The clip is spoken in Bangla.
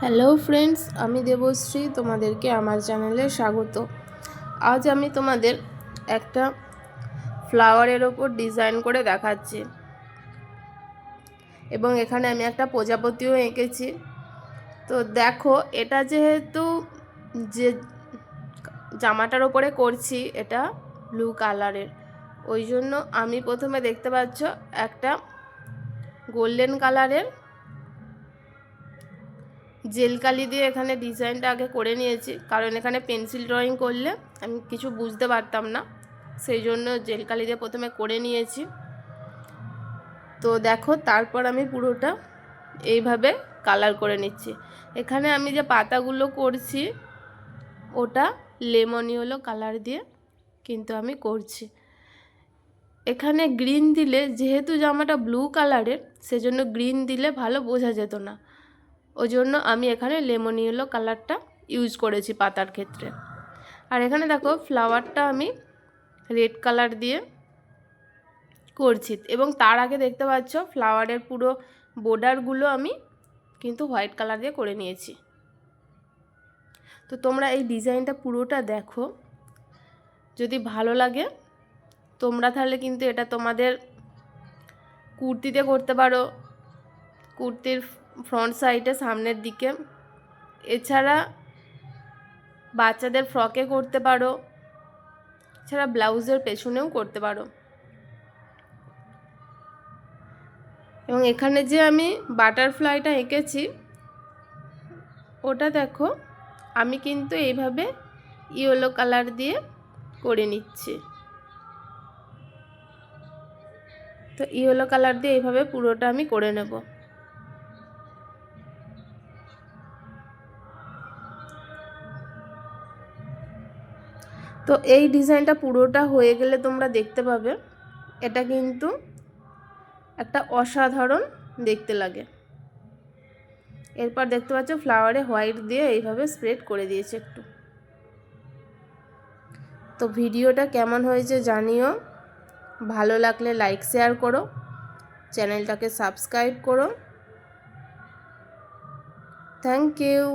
হ্যালো ফ্রেন্ডস আমি দেবশ্রী, তোমাদেরকে আমার চ্যানেলে স্বাগত। আজ আমি তোমাদের একটা ফ্লাওয়ারের ওপর ডিজাইন করে দেখাচ্ছি। এবং এখানে আমি একটা প্রজাপতিও এঁকেছি। তো দেখো, এটা যেহেতু যে জামাটার ওপরে করছি, এটা ব্লু কালারের ওই জন্য আমি প্রথমে দেখতে পাচ্ছ একটা গোল্ডেন কালারের জেল কালি দিয়ে এখানে ডিজাইনটা আগে করে নিয়েছি। কারণ এখানে পেন্সিল ড্রয়িং করলে আমি কিছু বুঝতে পারতাম না। সেই জন্য জেল কালি দিয়ে প্রথমে করে নিয়েছি। তো দেখো, তারপর আমি পুরোটা এইভাবে কালার করে নিচ্ছি। এখানে আমি যে পাতাগুলো করছি, ওটা লেমনি হলো কালার দিয়ে কিন্তু আমি করছি। এখানে গ্রিন দিলে, যেহেতু জামাটা ব্লু কালারের, সেজন্য গ্রিন দিলে ভালো বোঝা যেত না। ওই জন্য আমি এখানে লেমন ইয়েলো কালারটা ইউজ করেছি পাতার ক্ষেত্রে। আর এখানে দেখো ফ্লাওয়ারটা আমি রেড কালার দিয়ে করছি। এবং তার আগে দেখতে পাচ্ছ ফ্লাওয়ারের পুরো বর্ডারগুলো আমি কিন্তু হোয়াইট কালার দিয়ে করে নিয়েছি। তো তোমরা এই ডিজাইনটা পুরোটা দেখো। যদি ভালো লাগে, তোমরা তাহলে কিন্তু এটা তোমাদের কুর্তিতে করতে পারো। কুর্তির ফ্রন্ট সাইডে, সামনের দিকে। এছাড়া বাচ্চাদের ফ্রকে করতে পারো, এছাড়া ব্লাউজের পেছনেও করতে পারো। এবং এখানে যে আমি বাটারফ্লাইটা এঁকেছি, ওটা দেখো, আমি কিন্তু এইভাবে ইয়েলো কালার দিয়ে করে নিচ্ছি। তো ইয়েলো কালার দিয়ে এইভাবে পুরোটা আমি করে নেব। তো এই ডিজাইনটা পুরোটা হয়ে গেলে তোমরা দেখতে পাবে। এটা কিন্তু একটা অসাধারণ দেখতে লাগে। এরপর দেখতে পাচ্ছ ফ্লাওয়ারে হোয়াইট দিয়ে এইভাবে স্প্রেড করে দিয়েছে একটু। তো ভিডিওটা কেমন হয়েছে জানিও। ভালো লাগলে লাইক, শেয়ার করো। চ্যানেলটাকে সাবস্ক্রাইব করো। Thank you.